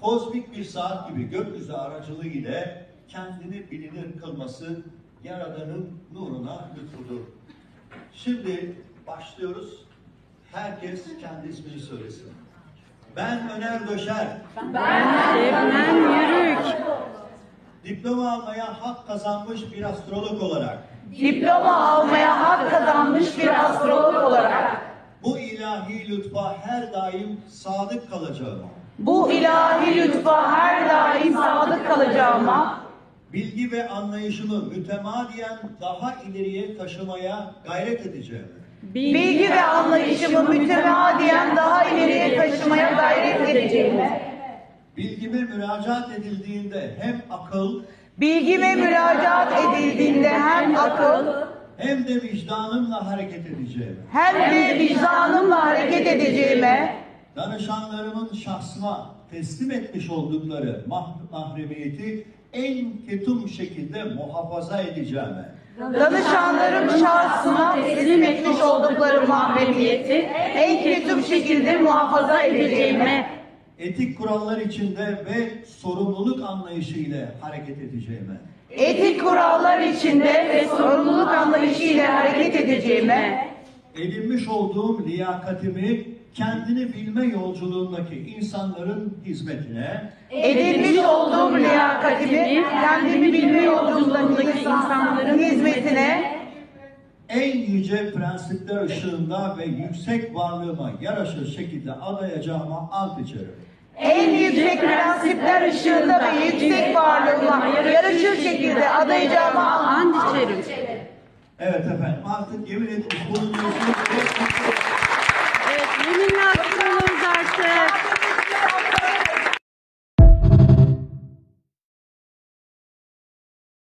kozmik bir saat gibi gökyüzü aracılığı ile kendini bilinir kılması Yaradan'ın nuruna lütfudur. Şimdi başlıyoruz. Herkes kendi ismini söylesin. Ben Öner Döşer. Şebnem Yürük. Diploma almaya hak kazanmış bir astrolog olarak Diploma almaya hak kazanmış bir astrolog olarak bu ilahi lütfa her daim sadık kalacağıma, bu ilahi lütfa her daim sadık kalacağıma, bilgi ve anlayışımı mütemadiyen daha ileriye taşımaya gayret edeceğime, bilgi ve anlayışımı mütemadiyen daha ileriye taşımaya gayret edeceğime, bilgime müracaat edildiğinde hem akıl bilgime müracaat edildiğinde hem akıl hem de vicdanımla hareket edeceğime, hem de vicdanımla hareket edeceğime, danışanlarımın şahsıma teslim etmiş oldukları mah- mahremiyeti en ketum şekilde muhafaza edeceğime, danışanlarım şahsıma teslim etmiş oldukları mahremiyeti en kötü şekilde muhafaza edeceğime, etik kurallar içinde ve sorumluluk anlayışı ile hareket edeceğime, etik kurallar içinde ve sorumluluk anlayışı ile hareket edeceğime, edinmiş olduğum liyakatimi kendini bilme yolculuğundaki insanların hizmetine, edinmiş olduğum liyakatimi kendimi bilme yolculuğundaki insanların hizmetine, en yüce prensipler ışığında ve yüksek varlığıma yaraşır şekilde adayacağıma ant içerim. en yüksek prensipler ışığında ve yüksek varlığıma yarışır şekilde adayacağıma ant içerim. Evet efendim artık yemin etmiş bulunuyorsunuz.